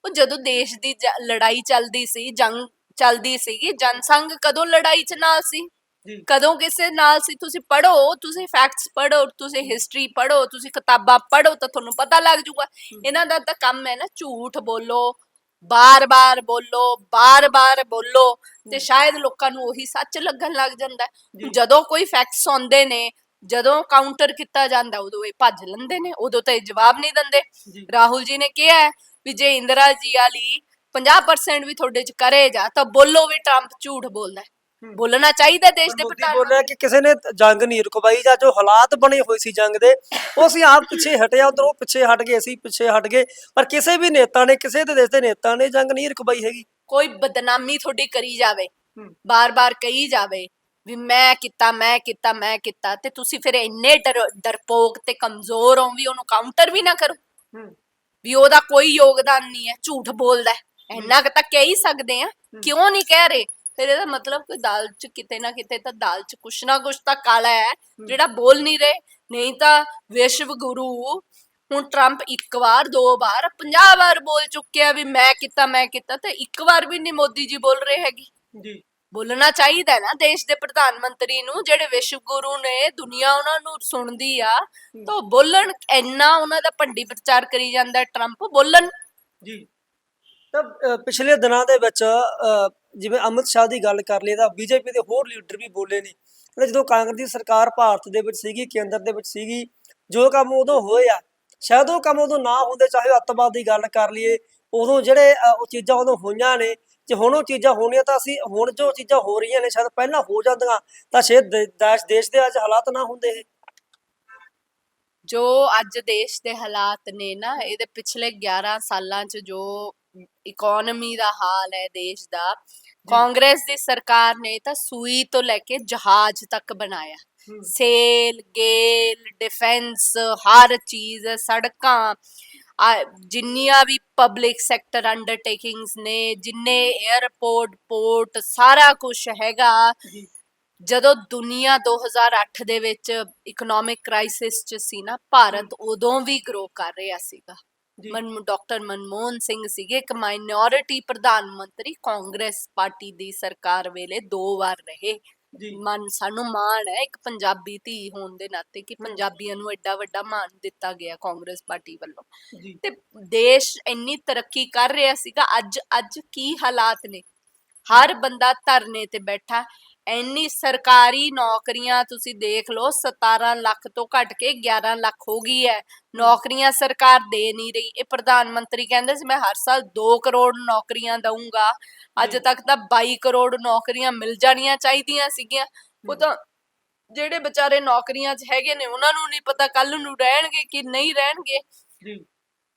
ਉਹ ਜਦੋਂ ਦੇਸ਼ ਦੀ ਲੜਾਈ ਚੱਲਦੀ ਸੀ ਜੰਗ ਚੱਲਦੀ ਸੀਗੀ ਜਨਸੰਘ ਕਦੋਂ ਲੜਾਈ 'ਚ ਨਾਲ ਸੀ? ਜੀ। ਕਦੋਂ ਕਿਸੇ ਨਾਲ ਸੀ ਤੁਸੀਂ ਪੜ੍ਹੋ ਤੁਸੀਂ ਫੈਕਟਸ ਪੜ੍ਹੋ ਤੁਸੀਂ ਹਿਸਟਰੀ ਪੜ੍ਹੋ ਤੁਸੀਂ ਕਿਤਾਬਾਂ ਪੜ੍ਹੋ ਤਾਂ ਤੁਹਾਨੂੰ ਪਤਾ ਲੱਗ ਜਾਊਗਾ ਇਹਨਾਂ ਦਾ ਤਾਂ ਕੰਮ ਹੈ ਨਾ ਝੂਠ ਬੋਲੋ ਬਾਰ-ਬਾਰ ਬੋਲੋ ਬਾਰ-ਬਾਰ ਬੋਲੋ ਤੇ ਸ਼ਾਇਦ ਲੋਕਾਂ ਨੂੰ ਉਹੀ ਸੱਚ ਲੱਗਣ ਲੱਗ ਜਾਂਦਾ। ਜਦੋਂ ਕੋਈ ਫੈਕਟਸ ਆਉਂਦੇ ਨੇ ਜਦੋਂ ਕਾਊਂਟਰ ਕੀਤਾ ਜਾਂਦਾ ਉਦੋਂ ਇਹ ਭੱਜ ਲੈਂਦੇ ਨੇ ਉਦੋਂ ਤਾਂ ਇਹ ਜਵਾਬ ਨਹੀਂ ਦਿੰਦੇ। ਰਾਹੁਲ ਜੀ ਨੇ ਕਿਹਾ ਹੈ ਵੀ ਜੇ ਇੰਦਰਾ ਜੀ ਵਾਲੀ 50% ਵੀ ਤੁਹਾਡੇ ਚ ਕਰੇ ਜਾ ਤਾਂ ਬੋਲੋ ਵੀ ਟਰੰਪ ਝੂਠ ਬੋਲਦਾ। ਬੋਲਣਾ ਚਾਹੀਦਾ ਦੇਸ਼ ਦੇ ਮੋਦੀ ਪ੍ਰਧਾਨ ਬੋਲਿਆ ਕਿ ਕਿਸੇ ਨੇ ਜੰਗ ਨਹੀਂ ਰੁਕਵਾਈ ਜਾਂ ਜੋ ਹਾਲਾਤ ਬਣੇ ਹੋਏ ਸੀ ਜੰਗ ਦੇ ਉਹ ਅਸੀਂ ਆਪ ਪਿੱਛੇ ਹਟਿਆ ਉਧਰ ਉਹ ਪਿੱਛੇ ਹਟ ਗਏ ਅਸੀਂ ਪਿੱਛੇ ਹਟ ਗਏ। ਪਰ ਕਿਸੇ ਵੀ ਨੇਤਾ ਨੇ ਕਿਸੇ ਦੇ ਦੇਸ਼ ਦੇ ਨੇਤਾ ਨੇ ਜੰਗ ਨਹੀਂ ਰੁਕਵਾਈ ਹੈਗੀ। ਕੋਈ ਬਦਨਾਮੀ ਤੁਹਾਡੀ ਕਰੀ ਜਾਵੇ। ਬਾਰ-ਬਾਰ ਕਹੀ ਜਾਵੇ ਵੀ ਮੈਂ ਕੀਤਾ ਮੈਂ ਕੀਤਾ ਮੈਂ ਕੀਤਾ ਤੇ ਤੁਸੀਂ ਫਿਰ ਇੰਨੇ ਡਰ- ਡਰਪੋਕ ਤੇ ਕਮਜ਼ੋਰ ਹੋ ਵੀ ਉਹਨੂੰ ਕਾਊਂਟਰ ਵੀ ਨਾ ਕਰੋ। ਵੀ ਉਹਦਾ ਕੋਈ ਯੋਗਦਾਨ ਨਹੀਂ ਹੈ ਝੂਠ ਬੋਲਦਾ ਇੰਨਾ ਕੁ ਤਾਂ ਕਹਿ ਹੀ ਸਕਦੇ ਆ ਕਿਉਂ ਨਹੀਂ ਕਹਿ ਰਹੇ? ਫਿਰ ਇਹਦਾ ਮਤਲਬ ਕੋਈ ਦਾਲ ਚ ਕਿਤੇ ਨਾ ਕਿਤੇ ਤਾਂ ਦਾਲ ਚ ਕੁਛ ਨਾ ਕੁਛ ਤਾਂ ਕਾਲਾ ਹੈ ਜਿਹੜਾ ਬੋਲ ਨਹੀਂ ਰਹੇ ਨਹੀਂ ਤਾਂ ਵਿਸ਼ਵ ਗੁਰੂ। ਹੁਣ ਟਰੰਪ ਇੱਕ ਵਾਰ ਦੋ ਵਾਰ 50 ਵਾਰ ਬੋਲ ਚੁੱਕਿਆ ਵੀ ਮੈਂ ਕੀਤਾ ਮੈਂ ਕੀਤਾ ਤੇ ਇੱਕ ਵਾਰ ਵੀ ਨਹੀਂ ਮੋਦੀ ਜੀ ਬੋਲ ਰਹੇ ਹੈਗੇ। ਜੀ। ਬੋਲਣਾ ਚਾਹੀਦਾ ਨਾ ਦੇਸ਼ ਦੇ ਪ੍ਰਧਾਨ ਮੰਤਰੀ ਨੂੰ ਜਿਹੜੇ ਵਿਸ਼ਵ ਗੁਰੂ ਨੇ ਦੁਨੀਆ ਉਹਨਾਂ ਨੂੰ ਸੁਣਦੀ ਆ ਤਾਂ ਬੋਲਣ ਇੰਨਾ ਉਹਨਾਂ ਦਾ ਭੰਡੀ ਪ੍ਰਚਾਰ ਕਰੀ ਜਾਂਦਾ ਟਰੰਪ ਬੋਲਣ। ਜੀ। ਤਾਂ ਪਿਛਲੇ ਦਿਨਾਂ ਦੇ ਵਿੱਚ ਜਿਵੇਂ ਅਮਿਤ ਸ਼ਾਹ ਦੀ ਗੱਲ ਕਰ ਲਈ ਤਾਂ ਬੀਜੇਪੀ ਦੇ ਹੋਰ ਲੀਡਰ ਵੀ ਬੋਲੇ ਨੇ। ਕਹਿੰਦੇ ਜਦੋਂ ਕਾਂਗਰਸ ਦੀ ਸਰਕਾਰ ਭਾਰਤ ਦੇ ਵਿੱਚ ਸੀਗੀ, ਕੇਂਦਰ ਦੇ ਵਿੱਚ ਸੀਗੀ, ਜੋ ਕੰਮ ਉਦੋਂ ਹੋਏ ਆ, ਸ਼ਾਇਦ ਉਹ ਕੰਮ ਉਦੋਂ ਨਾ ਹੁੰਦੇ, ਚਾਹੇ ਅੱਤਵਾਦ ਦੀ ਗੱਲ ਕਰ ਲਈਏ, ਉਦੋਂ ਜਿਹੜੇ ਉਹ ਚੀਜ਼ਾਂ ਉਦੋਂ ਹੋਈਆਂ ਨੇ, ਜੇ ਹੁਣ ਉਹ ਚੀਜ਼ਾਂ ਹੋਣੀਆਂ ਤਾਂ ਅਸੀਂ ਹੁਣ ਜੋ ਚੀਜ਼ਾਂ ਹੋ ਰਹੀਆਂ ਨੇ, ਸ਼ਾਇਦ ਪਹਿਲਾਂ ਹੋ ਜਾਂਦੀਆਂ, ਤਾਂ ਸ਼ਾਇਦ ਦੇਸ਼ ਦੇਸ਼ ਦੇ ਅੱਜ ਹਾਲਾਤ ਨਾ ਹੁੰਦੇ ਇਹ। ਜੋ ਅੱਜ ਦੇਸ਼ ਦੇ ਹਾਲਾਤ ਨੇ ਨਾ, ਇਹਦੇ ਪਿਛਲੇ 11 ਸਾਲਾਂ ਚ ਜੋ ਇਕਨੋਮੀ ਦਾ ਹਾਲ ਹੈ ਦੇਸ਼ ਦਾ ਕਾਂਗਰਸ ਦੀ ਸਰਕਾਰ ਨੇ ਤਾਂ ਸੂਈ ਤੋਂ ਲੈ ਕੇ ਜਹਾਜ਼ ਤੱਕ ਬਣਾਇਆ। ਸੇਲ ਗੇਲ ਡਿਫੈਂਸ ਹਰ ਚੀਜ਼ ਸੜਕਾਂ ਜਿੰਨੀਆਂ ਵੀ ਪਬਲਿਕ ਸੈਕਟਰ ਅੰਡਰਟੇਕਿੰਗਸ ਨੇ ਜਿੰਨੇ 에ਅਰਪੋਰਟ ਪੋਰਟ ਸਾਰਾ ਕੁਝ ਹੈਗਾ। ਜਦੋਂ ਦੁਨੀਆ 2008 ਦੇ ਵਿੱਚ ਇਕਨੋਮਿਕ ਕ੍ਰਾਈਸਿਸ ਚ ਸੀ ਨਾ ਭਾਰਤ ਉਦੋਂ ਵੀ ਗਰੋ ਕਰ ਰਿਹਾ ਸੀਗਾ। ਮਨ ਡਾਕਟਰ ਮਨਮੋਹਨ ਸਿੰਘ ਸੀਗੇ ਇੱਕ ਮਾਈਨੋਰਿਟੀ ਪ੍ਰਧਾਨ ਮੰਤਰੀ ਕਾਂਗਰਸ ਪਾਰਟੀ ਦੀ ਸਰਕਾਰ ਵੇਲੇ ਦੋ ਵਾਰ ਰਹੇ। ਮਨ ਸਾਨੂੰ ਮਾਣ ਹੈ ਇੱਕ ਪੰਜਾਬੀ ਧੀ ਹੋਣ ਦੇ ਨਾਤੇ ਕਿ ਪੰਜਾਬੀਆਂ ਨੂੰ ਐਡਾ ਵੱਡਾ ਮਾਣ ਦਿੱਤਾ ਗਿਆ ਕਾਂਗਰਸ ਪਾਰਟੀ ਵੱਲੋਂ। ਤੇ ਦੇਸ਼ ਇੰਨੀ ਤਰੱਕੀ ਕਰ ਰਿਹਾ ਸੀਗਾ ਅੱਜ ਅੱਜ ਕੀ ਹਾਲਾਤ ਨੇ? ਹਰ ਬੰਦਾ ਧਰਨੇ ਤੇ ਬੈਠਾ ਇੰਨੀ ਸਰਕਾਰੀ ਨੌਕਰੀਆਂ ਤੁਸੀਂ ਦੇਖ ਲਓ 17 ਲੱਖ ਤੋਂ ਘਟ ਕੇ 11 ਲੱਖ ਹੋ ਗਈ ਹੈ। ਨੌਕਰੀਆਂ ਸਰਕਾਰ ਦੇ ਨਹੀਂ ਰਹੀ। ਇਹ ਪ੍ਰਧਾਨ ਮੰਤਰੀ ਕਹਿੰਦੇ ਸੀ ਮੈਂ ਹਰ ਸਾਲ 2 ਕਰੋੜ ਨੌਕਰੀਆਂ ਦਊਂਗਾ। ਅੱਜ। ਤੱਕ ਤਾਂ 22 ਕਰੋੜ ਨੌਕਰੀਆਂ ਮਿਲ ਜਾਣੀਆਂ ਚਾਹੀਦੀਆਂ ਸੀਗੀਆਂ। ਉਹ ਤਾਂ ਜਿਹੜੇ ਵਿਚਾਰੇ ਨੌਕਰੀਆਂ 'ਚ ਹੈਗੇ ਨੇ ਉਹਨਾਂ ਨੂੰ ਨਹੀਂ ਪਤਾ ਕੱਲ ਨੂੰ ਰਹਿਣਗੇ ਕਿ ਨਹੀਂ ਰਹਿਣਗੇ। ਜੀ।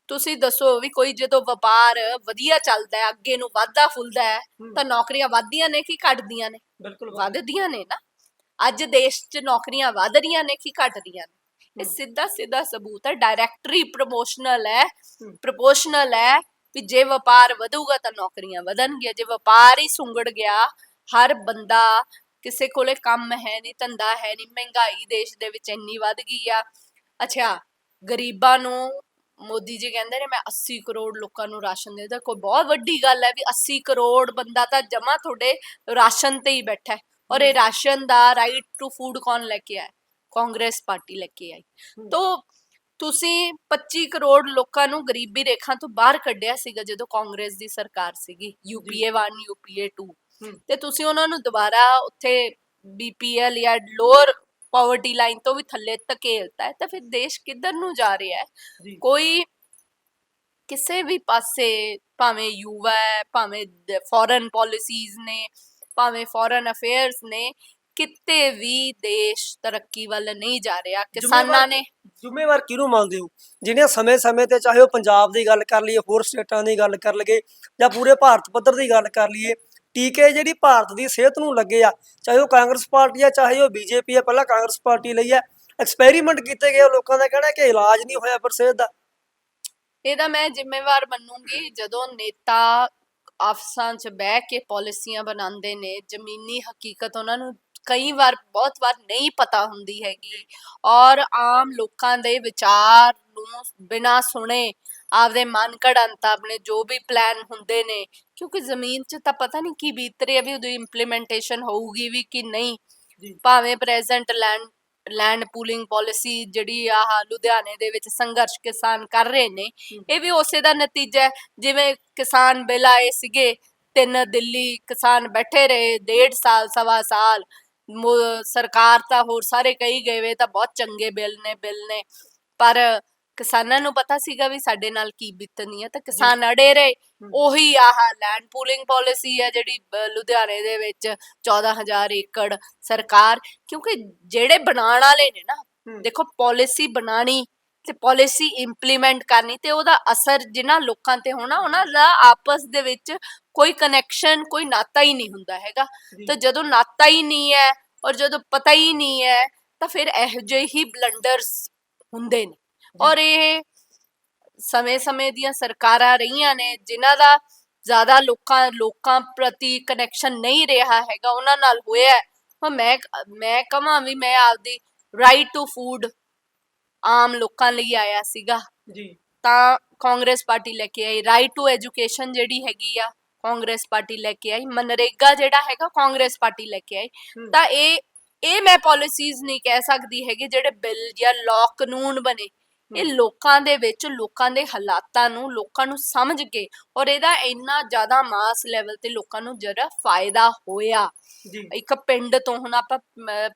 ਤੁਸੀਂ ਦੱਸੋ ਵੀ ਕੋਈ ਜਦੋਂ ਵਪਾਰ ਵਧੀਆ ਚੱਲਦਾ ਹੈ ਅੱਗੇ ਨੂੰ ਵਾਧਾ ਫੁੱਲਦਾ ਹੈ। ਤਾਂ ਨੌਕਰੀਆਂ ਵੱਧਦੀਆਂ ਨੇ ਕਿ ਘਟਦੀਆਂ ਨੇ ਬਿਲਕੁਲ ਵੱਧਦੀਆਂ ਨੇ ਨਾ ਅੱਜ ਦੇਸ਼ 'ਚ ਨੌਕਰੀਆਂ ਵੱਧ ਰਹੀਆਂ ਨੇ ਕਿ ਘਟ ਰਹੀਆਂ ਨੇ ਇਹ। ਸਿੱਧਾ ਸਿੱਧਾ ਸਬੂਤ ਹੈ ਡਾਇਰੈਕਟਰੀ ਪ੍ਰੋਪੋਰਸ਼ਨਲ ਹੈ ਹੂੰ। ਪ੍ਰੋਪੋਰਸ਼ਨਲ ਹੈ ਵੀ ਜੇ ਵਪਾਰ ਵਧੂਗਾ ਤਾਂ ਨੌਕਰੀਆਂ ਵਧਣਗੀਆਂ ਜੇ ਵਪਾਰ ਹੀ ਸੁੰਗੜ ਗਿਆ ਹਰ ਬੰਦਾ ਕਿਸੇ ਕੋਲੇ ਕੰਮ ਹੈ ਨਹੀਂ ਧੰਦਾ ਹੈ ਨਹੀਂ ਮਹਿੰਗਾਈ ਦੇਸ਼ ਦੇ ਵਿੱਚ ਇੰਨੀ ਵੱਧ ਗਈ ਆ ਅੱਛਾ ਗਰੀਬਾਂ ਨੂੰ ਮੋਦੀ ਜੀ ਕਹਿੰਦੇ ਨੇ ਮੈਂ 80 ਕਰੋੜ ਲੋਕਾਂ ਨੂੰ ਰਾਸ਼ਨ ਦੇ ਦਾਂ ਕੋਈ ਬਹੁਤ ਵੱਡੀ ਗੱਲ ਹੈ ਵੀ 80 ਕਰੋੜ ਬੰਦਾ ਤਾਂ ਜਮਾ ਤੁਹਾਡੇ ਰਾਸ਼ਨ ਤੇ ਹੀ ਬੈਠਾ ਹੈ। ਔਰ ਇਹ ਰਾਸ਼ਨ ਦਾ ਰਾਈਟ ਟੂ ਫੂਡ ਕੌਣ ਲੈ ਕੇ ਆਇਆ? ਕਾਂਗਰਸ ਪਾਰਟੀ ਲੈ ਕੇ ਆਈ। ਤੋ ਤੁਸੀਂ 25 ਕਰੋੜ ਲੋਕਾਂ ਨੂੰ ਗਰੀਬੀ ਰੇਖਾ ਤੋਂ ਬਾਹਰ ਕੱਢਿਆ ਸੀਗਾ ਜਦੋਂ ਕਾਂਗਰਸ ਦੀ ਸਰਕਾਰ ਸੀਗੀ ਯੂਪੀਏ 1 ਯੂਪੀਏ 2 ਹੂੰ। ਤੇ ਤੁਸੀਂ ਉਹਨਾਂ ਨੂੰ ਦੁਬਾਰਾ ਉੱਥੇ ਬੀਪੀਐਲ ਜਾਂ ਲੋਅਰ ਪਾਵਰਟੀ ਲਾਈਨ ਤੋਂ ਵੀ ਥੱਲੇ ਧਕੇਲਤਾ ਹੈ ਤਾਂ ਫਿਰ ਦੇਸ਼ ਕਿੱਧਰ ਨੂੰ ਜਾ ਰਿਹਾ ਹੈ? ਕੋਈ ਕਿਸੇ ਵੀ ਪਾਸੇ ਭਾਵੇਂ ਯੂਵਾ ਹੈ ਭਾਵੇਂ ਫੋਰਨ ਪਾਲਿਸੀਜ਼ ਨੇ ਭਾਵੇਂ ਫੋਰਨ ਅਫੇਅਰਸ ਨੇ ਕਿਤੇ ਵੀ ਦੇਸ਼ ਤਰੱਕੀ ਵੱਲ ਨਹੀਂ ਜਾ ਰਿਹਾ ਕਿਸਾਨਾਂ ਨੇ। ਜ਼ਿੰਮੇਵਾਰ ਕਿਹਨੂੰ ਮੰਨਦੇ ਹੋ? ਜਿਹੜੀਆਂ ਸਮੇਂ-ਸਮੇਂ ਤੇ ਚਾਹੇ ਉਹ ਪੰਜਾਬ ਦੀ ਗੱਲ ਕਰ ਲਈਏ ਹੋਰ ਸਟੇਟਾਂ ਦੀ ਗੱਲ ਕਰ ਲਈਏ ਜਾਂ ਪੂਰੇ ਭਾਰਤ ਪੱਧਰ ਦੀ ਗੱਲ ਕਰ ਲਈਏ ਟੀਕੇ ਜਿਹੜੀ ਭਾਰਤ ਦੀ ਸਿਹਤ ਨੂੰ ਲੱਗੇ ਆ, ਚਾਹੇ ਉਹ ਕਾਂਗਰਸ ਪਾਰਟੀ ਆ, ਚਾਹੇ ਉਹ ਬੀਜੇਪੀ ਆ, ਪਹਿਲਾਂ ਕਾਂਗਰਸ ਪਾਰਟੀ ਲਈ ਆ ਐਕਸਪੈਰੀਮੈਂਟ ਕੀਤੇ ਗਏ ਲੋਕਾਂ ਦਾ ਕਹਿਣਾ ਕਿ ਇਲਾਜ ਨਹੀਂ ਹੋਇਆ ਪਰ ਸਿਹਤ ਦਾ। ਇਹਦਾ ਮੈਂ ਜ਼ਿੰਮੇਵਾਰ ਮੰਨੂੰਗੀ, ਜਦੋਂ ਨੇਤਾ ਆਫਸਾਂ 'ਚ ਬਹਿ ਕੇ ਪਾਲਿਸੀਆਂ ਬਣਾਉਂਦੇ ਨੇ, ਜ਼ਮੀਨੀ ਹਕੀਕਤ ਉਹਨਾਂ ਨੂੰ ਕਈ ਵਾਰ, ਬਹੁਤ ਵਾਰ ਨਹੀਂ ਪਤਾ ਹੁੰਦੀ ਹੈਗੀ ਔਰ ਆਮ ਲੋਕਾਂ ਦੇ ਵਿਚਾਰ ਨੂੰ ਬਿਨਾਂ ਸੁਣੇ ਆਪਦੇ ਮਨ ਘੜਨ ਤਾਂ ਆਪਣੇ ਜੋ ਵੀ ਪਲਾਨ ਹੁੰਦੇ ਨੇ ਕਿਉਂਕਿ ਜ਼ਮੀਨ 'ਚ ਤਾਂ ਪਤਾ ਨਹੀਂ ਕੀ ਬੀਤ ਰਹੀ ਹੈ ਵੀ ਉਹਦੀ ਇੰਪਲੀਮੈਂਟੇਸ਼ਨ ਹੋਊਗੀ ਵੀ ਕਿ ਨਹੀਂ। ਭਾਵੇਂ present land land pooling policy ਜਿਹੜੀ ਆਹ ਲੁਧਿਆਣੇ ਦੇ ਵਿੱਚ ਸੰਘਰਸ਼ ਕਿਸਾਨ ਕਰ ਰਹੇ ਨੇ ਇਹ ਵੀ ਉਸੇ ਦਾ ਨਤੀਜਾ ਹੈ। ਜਿਵੇਂ ਕਿਸਾਨ ਬਿੱਲ ਆਏ ਸੀਗੇ ਤਿੰਨ ਦਿੱਲੀ ਕਿਸਾਨ ਬੈਠੇ ਰਹੇ ਡੇਢ ਸਾਲ ਸਵਾ ਸਾਲ ਸਰਕਾਰ ਤਾਂ ਹੋਰ ਸਾਰੇ ਕਹੀ ਗਏ ਵੇ ਤਾਂ ਬਹੁਤ ਚੰਗੇ ਬਿੱਲ ਨੇ ਬਿੱਲ ਨੇ। ਪਰ ਕਿਸਾਨਾਂ ਨੂੰ ਪਤਾ ਸੀਗਾ ਵੀ ਸਾਡੇ ਨਾਲ ਕੀ ਬੀਤਣੀ ਹੈ ਤਾਂ ਕਿਸਾਨ ਅੜੇ ਰਹੇ। ਉਹੀ ਆਹ ਲੈਂਡ ਪੂਲਿੰਗ ਪਾਲਿਸੀ ਹੈ ਜਿਹੜੀ ਲੁਧਿਆਣੇ ਦੇ ਵਿੱਚ 14000 ਏਕੜ ਸਰਕਾਰ ਕਿਉਂਕਿ ਜਿਹੜੇ ਬਣਾਉਣ ਵਾਲੇ ਨੇ ਨਾ ਹੂੰ। ਦੇਖੋ ਪਾਲਿਸੀ ਬਣਾਣੀ ਤੇ ਪਾਲਿਸੀ ਇੰਪਲੀਮੈਂਟ ਕਰਨੀ ਤੇ ਉਹਦਾ ਅਸਰ ਜਿਨ੍ਹਾਂ ਲੋਕਾਂ ਤੇ ਹੋਣਾ ਉਹਨਾਂ ਦਾ ਆਪਸ ਦੇ ਵਿੱਚ ਕੋਈ ਕਨੈਕਸ਼ਨ ਕੋਈ ਨਾਤਾ ਹੀ ਨਹੀਂ ਹੁੰਦਾ ਹੈਗਾ। ਜੀ। ਤਾਂ ਜਦੋਂ ਨਾਤਾ ਹੀ ਨਹੀਂ ਹੈ ਔਰ ਜਦੋਂ ਪਤਾ ਹੀ ਨਹੀਂ ਹੈ ਤਾਂ ਫਿਰ ਇਹੋ ਜਿਹੇ ਹੀ ਬਲੰਡਰਸ ਹੁੰਦੇ ਨੇ। ਔਰ ਇਹ ਸਮੇਂ-ਸਮੇਂ ਦੀਆਂ ਸਰਕਾਰਾਂ ਰਹੀਆਂ ਨੇ ਜਿਨ੍ਹਾਂ ਦਾ ਜ਼ਿਆਦਾ ਲੋਕਾਂ ਲੋਕਾਂ ਪ੍ਰਤੀ ਕਨੈਕਸ਼ਨ ਨਹੀਂ ਰਿਹਾ ਹੈਗਾ ਉਹਨਾਂ ਨਾਲ ਹੋਇਆ। ਹੁਣ ਮੈਂ ਮੈਂ ਕਹਾਂ ਵੀ ਮੈਂ ਆਪਦੀ ਰਾਈਟ ਟੂ ਫੂਡ ਆਮ ਲੋਕਾਂ ਲਈ ਆਇਆ ਸੀਗਾ। ਜੀ। ਤਾਂ ਕਾਂਗਰਸ ਪਾਰਟੀ ਲੈ ਕੇ ਆਈ। ਰਾਈਟ ਟੂ ਐਜੂਕੇਸ਼ਨ ਜਿਹੜੀ ਹੈਗੀ ਆ ਕਾਂਗਰਸ ਪਾਰਟੀ ਲੈ ਕੇ ਆਈ। ਮਨਰੇਗਾ ਜਿਹੜਾ ਹੈਗਾ ਕਾਂਗਰਸ ਪਾਰਟੀ ਲੈ ਕੇ ਆਈ। ਤਾਂ ਇਹ ਇਹ ਮੈਂ ਪਾਲਿਸੀਜ਼ ਨਹੀਂ ਕਹਿ ਸਕਦੀ ਹੈਗੀ ਜਿਹੜੇ ਬਿੱਲ ਜਾਂ ਲਾਅ ਕਾਨੂੰਨ ਬਣੇ। ਇਹ ਲੋਕਾਂ ਦੇ ਵਿੱਚ ਲੋਕਾਂ ਦੇ ਹਾਲਾਤਾਂ ਨੂੰ ਲੋਕਾਂ ਨੂੰ ਸਮਝ ਕੇ ਔਰ ਇਹਦਾ ਇੰਨਾ ਜ਼ਿਆਦਾ ਮਾਸ ਲੈਵਲ ਤੇ ਲੋਕਾਂ ਨੂੰ ਜਿਹੜਾ ਫਾਇਦਾ ਹੋਇਆ। ਇੱਕ ਪਿੰਡ ਤੋਂ ਹੁਣ ਆਪਾਂ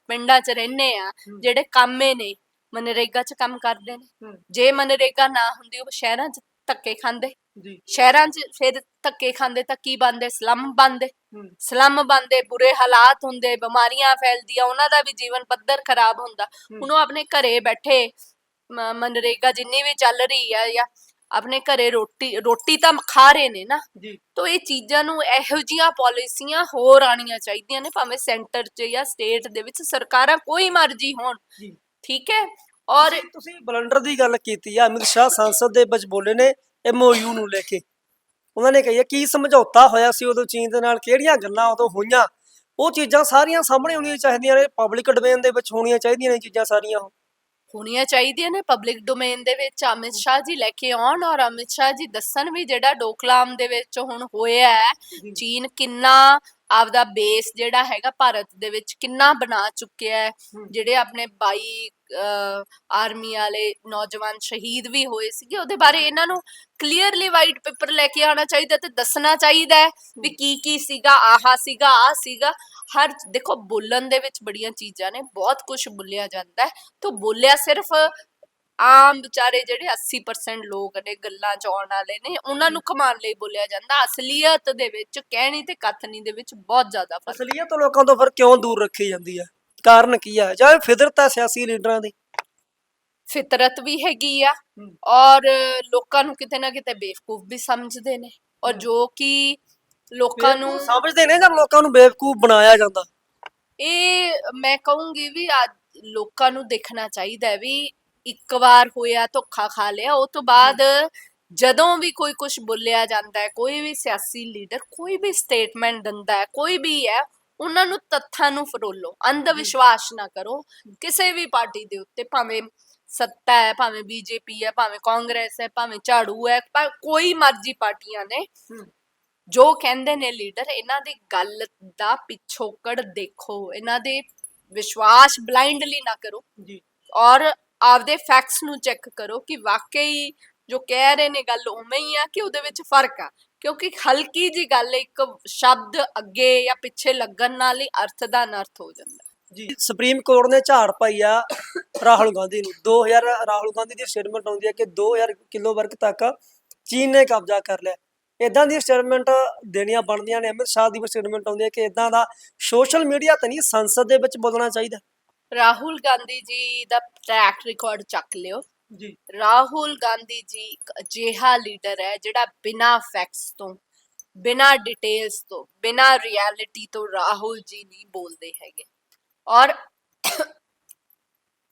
ਪਿੰਡਾਂ 'ਚ ਰਹਿੰਦੇ ਆ ਜਿਹੜੇ ਕਾਮੇ ਨੇ ਮਨਰੇਗਾ 'ਚ ਕੰਮ ਕਰਦੇ ਨੇ। ਜੇ ਮਨਰੇਗਾ ਨਾ ਹੁੰਦੀ ਉਹ ਸ਼ਹਿਰਾਂ 'ਚ ਧੱਕੇ ਖਾਂਦੇ। ਜੀ। ਸ਼ਹਿਰਾਂ 'ਚ ਫਿਰ ਧੱਕੇ ਖਾਂਦੇ ਤਾਂ ਕੀ ਬਣਦੇ? ਸਲਮ ਬਣਦੇ। ਹੂੰ। ਸਲਮ ਬਣਦੇ ਬੁਰੇ ਹਾਲਾਤ ਹੁੰਦੇ ਬਿਮਾਰੀਆਂ ਫੈਲਦੀਆਂ ਉਹਨਾਂ ਦਾ ਵੀ ਜੀਵਨ ਪੱਧਰ ਖਰਾਬ ਹੁੰਦਾ। ਹੁਣ ਉਹ ਆਪਣੇ ਘਰੇ ਬੈਠੇ ਮ- ਮਨਰੇਗਾ ਜਿੰਨੀ ਵੀ ਚੱਲ ਰਹੀ ਹੈ ਜਾਂ ਆਪਣੇ ਘਰੇ ਰੋਟੀ ਰੋਟੀ ਤਾਂ ਖਾ ਰਹੇ ਨੇ ਨਾ ਜੀ। ਤੋ ਇਹ ਚੀਜ਼ਾਂ ਨੂੰ ਇਹੋ ਜੀਆਂ ਪਾਲਿਸੀਆਂ ਹੋਰ ਆਣੀਆਂ ਚਾਹੀਦੀਆਂ ਨੇ ਭਾਵੇਂ ਸੈਂਟਰ 'ਚ ਜਾਂ ਸਟੇਟ ਦੇ ਵਿੱਚ ਸਰਕਾਰਾਂ ਕੋਈ ਮਰਜ਼ੀ ਹੋਣ। ਜੀ। ਠੀਕ ਹੈ? ਔਰ ਤੁਸੀਂ- ਤੁਸੀਂ ਬਲੰਡਰ ਦੀ ਗੱਲ ਕੀਤੀ ਆ ਅਮਿਤ ਸ਼ਾਹ ਸੰਸਦ ਦੇ ਵਿੱਚ ਬੋਲੇ ਨੇ ਐਮਓਯੂ ਨੂੰ ਲੈ ਕੇ। ਉਹਨਾਂ ਨੇ ਕਹੀ ਆ ਕੀ ਸਮਝੌਤਾ ਹੋਇਆ ਸੀ ਉਦੋਂ ਚੀਨ ਦੇ ਨਾਲ ਕਿਹੜੀਆਂ ਗੱਲਾਂ ਉਦੋਂ ਹੋਈਆਂ? ਉਹ ਚੀਜ਼ਾਂ ਸਾਰੀਆਂ ਸਾਹਮਣੇ ਆਉਣੀਆਂ ਚਾਹੀਦੀਆਂ ਨੇ ਪਬਲਿਕ ਡੋਮੇਨ ਦੇ ਵਿੱਚ ਹੋਣੀਆਂ ਚਾਹੀਦੀਆਂ ਨੇ ਇਹ ਚੀਜ਼ਾਂ ਸਾਰੀਆਂ। ਉਹ। ਹੋਣੀਆਂ ਚਾਹੀਦੀਆਂ ਨੇ ਪਬਲਿਕ ਡੋਮੇਨ ਦੇ ਵਿੱਚ। ਅਮਿਤ ਸ਼ਾਹ ਜੀ ਲੈ ਕੇ ਆਉਣ ਔਰ ਅਮਿਤ ਸ਼ਾਹ ਜੀ ਦੱਸਣ ਵੀ ਜਿਹੜਾ ਡੋਕਲਾਮ ਦੇ ਵਿੱਚ ਹੁਣ ਹੋਇਆ ਹੈ ਚੀਨ ਕਿੰਨਾ ਆਪਦਾ ਬੇਸ ਜਿਹੜਾ ਹੈਗਾ ਭਾਰਤ ਦੇ ਵਿੱਚ ਕਿੰਨਾ ਬਣਾ ਚੁੱਕਿਆ ਹੈ। ਜਿਹੜੇ ਆਪਣੇ 22 ਆਰਮੀ ਵਾਲੇ ਨੌਜਵਾਨ ਸ਼ਹੀਦ ਵੀ ਹੋਏ ਸੀਗੇ ਉਹਦੇ ਬਾਰੇ ਇਹਨਾਂ ਨੂੰ ਕਲੀਅਰਲੀ ਵਾਈਟ ਪੇਪਰ ਲੈ ਕੇ ਆਉਣਾ ਚਾਹੀਦਾ ਤੇ ਦੱਸਣਾ ਚਾਹੀਦਾ ਵੀ ਕੀ ਕੀ ਸੀਗਾ ਆਹਾ ਸੀਗਾ ਆ ਸੀਗਾ। ਹਰ ਦੇਖੋ ਬੋਲਣ ਦੇ ਵਿੱਚ ਬੜੀਆਂ ਚੀਜ਼ਾਂ ਨੇ ਬਹੁਤ ਕੁਝ ਬੋਲਿਆ ਜਾਂਦਾ ਹੈ। ਤਾਂ ਬੋਲਿਆ ਸਿਰਫ ਆਮ ਵਿਚਾਰੇ ਜਿਹੜੇ 80% ਲੋਕ ਨੇ ਗੱਲਾਂ ਚ ਆਉਣ ਵਾਲੇ ਨੇ ਉਹਨਾਂ ਨੂੰ ਕਮਾਉਣ ਲਈ ਬੋਲਿਆ ਜਾਂਦਾ। ਅਸਲੀਅਤ ਦੇ ਵਿੱਚ ਕਹਿਣੀ ਤੇ ਕਥਨੀ ਦੇ ਵਿੱਚ ਬਹੁਤ ਜ਼ਿਆਦਾ ਫ਼ਰਕ ਅਸਲੀਅਤ ਤੋਂ ਲੋਕਾਂ ਤੋਂ ਫਿਰ ਕਿਉਂ ਦੂਰ ਰੱਖੀ ਜਾਂਦੀ ਹੈ? ਕਾਰਨ ਕੀ ਹੈ? ਜਾਂ ਇਹ ਫਿਦਰਤ ਹੈ ਸਿਆਸੀ ਲੀਡਰਾਂ ਦੀ? ਫਿਤਰਤ ਵੀ ਹੈਗੀ ਆ। ਔਰ ਲੋਕਾਂ ਨੂੰ ਕਿਤੇ ਨਾ ਕਿਤੇ ਬੇਵਕੂਫ ਵੀ ਸਮਝਦੇ ਨੇ। ਔਰ ਜੋ ਕਿ ਲੋਕਾਂ ਨੂੰ ਸਮਝਦੇ ਨੇ ਜਾਂ ਲੋਕਾਂ ਨੂੰ ਬੇਵਕੂਫ ਬਣਾਇਆ ਜਾਂਦਾ? ਇਹ ਮੈਂ ਕਹੂੰਗੀ ਵੀ ਅੱਜ ਲੋਕਾਂ ਨੂੰ ਦੇਖਣਾ ਚਾਹੀਦਾ ਹੈ ਵੀ ਇੱਕ ਵਾਰ ਹੋਇਆ ਧੋਖਾ ਖਾ ਲਿਆ ਉਹ ਤੋਂ ਬਾਅਦ ਜਦੋਂ ਵੀ ਕੋਈ ਕੁਝ ਬੋਲਿਆ ਜਾਂਦਾ ਹੈ ਕੋਈ ਵੀ ਸਿਆਸੀ ਲੀਡਰ ਕੋਈ ਵੀ ਸਟੇਟਮੈਂਟ ਦਿੰਦਾ ਹੈ ਕੋਈ ਵੀ ਹੈ ਉਹਨਾਂ ਨੂੰ ਤੱਥਾਂ ਨੂੰ ਫਰੋਲੋ ਅੰਧ ਵਿਸ਼ਵਾਸ ਨਾ ਕਰੋ ਕਿਸੇ ਵੀ ਪਾਰਟੀ ਦੇ ਉੱਤੇ ਭਾਵੇਂ ਸੱਤਾ ਹੈ ਭਾਵੇਂ ਬੀਜੇਪੀ ਹੈ ਭਾਵੇਂ ਕਾਂਗਰਸ ਹੈ ਭਾਵੇਂ ਝਾੜੂ ਹੈ ਕੋਈ ਮਰਜ਼ੀ ਪਾਰਟੀਆਂ ਨੇ ਜੋ ਕਹਿੰਦੇ ਨੇ ਲੀਡਰ ਇਹਨਾਂ ਦੀ ਗੱਲ ਦਾ ਪਿਛੋਕੜ ਦੇਖੋ। ਇਹਨਾਂ ਦੇ ਵਿਸ਼ਵਾਸ ਬਲਾਈਂਡਲੀ ਨਾ ਕਰੋ। ਜੀ। ਔਰ ਆਪਦੇ ਫੈਕਟਸ ਨੂੰ ਚੈੱਕ ਕਰੋ ਕਿ ਵਾਕਈ ਜੋ ਕਹਿ ਰਹੇ ਨੇ ਗੱਲ ਉਵੇਂ ਹੀ ਆ ਕਿ ਉਹਦੇ ਵਿੱਚ ਫ਼ਰਕ ਆ। ਕਿਉਂਕਿ ਹਲਕੀ ਜੀ ਗੱਲ ਇੱਕ ਸ਼ਬਦ ਅੱਗੇ ਜਾਂ ਪਿੱਛੇ ਲੱਗਣ ਨਾਲ ਹੀ ਅਰਥ ਦਾ ਅਨਰਥ ਹੋ ਜਾਂਦਾ। ਜੀ। ਸੁਪਰੀਮ ਕੋਰਟ ਨੇ ਝਾੜ ਪਾਈ ਆ ਰਾਹੁਲ ਗਾਂਧੀ ਨੂੰ। 2000 ਰਾਹੁਲ ਗਾਂਧੀ ਦੀ ਸਟੇਟਮੈਂਟ ਆਉਂਦੀ ਹੈ ਕਿ 2000 ਕਿਲੋ ਵਰਗ ਤੱਕ ਚੀਨ ਨੇ ਕਬਜ਼ਾ ਕਰ ਲਿਆ। ਇਦਾਂ ਦੀ ਸਟੇਟਮੈਂਟ ਦੇਣੀਆਂ ਬਣਦੀਆਂ ਨੇ ਅਮਿਤ ਸ਼ਾਹ ਦੀ ਵੀ ਸਟੇਟਮੈਂਟ ਆਉਂਦੀ ਹੈ ਕਿ ਇਦਾਂ ਦਾ ਸੋਸ਼ਲ ਮੀਡੀਆ ਤਾਂ ਨਹੀਂ ਸੰਸਦ ਦੇ ਵਿੱਚ ਬੋਲਣਾ ਚਾਹੀਦਾ। ਰਾਹੁਲ ਗਾਂਧੀ ਜੀ ਦਾ ਟਰੈਕ ਰਿਕਾਰਡ ਚੱਕ ਲਿਓ। ਜੀ। ਰਾਹੁਲ ਗਾਂਧੀ ਜੀ ਇੱਕ ਲੀਡਰ ਹੈ ਜਿਹੜਾ ਬਿਨਾ ਫੈਕਟਸ ਤੋਂ ਬਿਨਾ ਡਿਟੇਲਸ ਤੋਂ ਬਿਨਾ ਰਿਐਲਿਟੀ ਤੋਂ ਰਾਹੁਲ ਜੀ ਨਹੀਂ ਬੋਲਦੇ ਹੈਗੇ। ਔਰ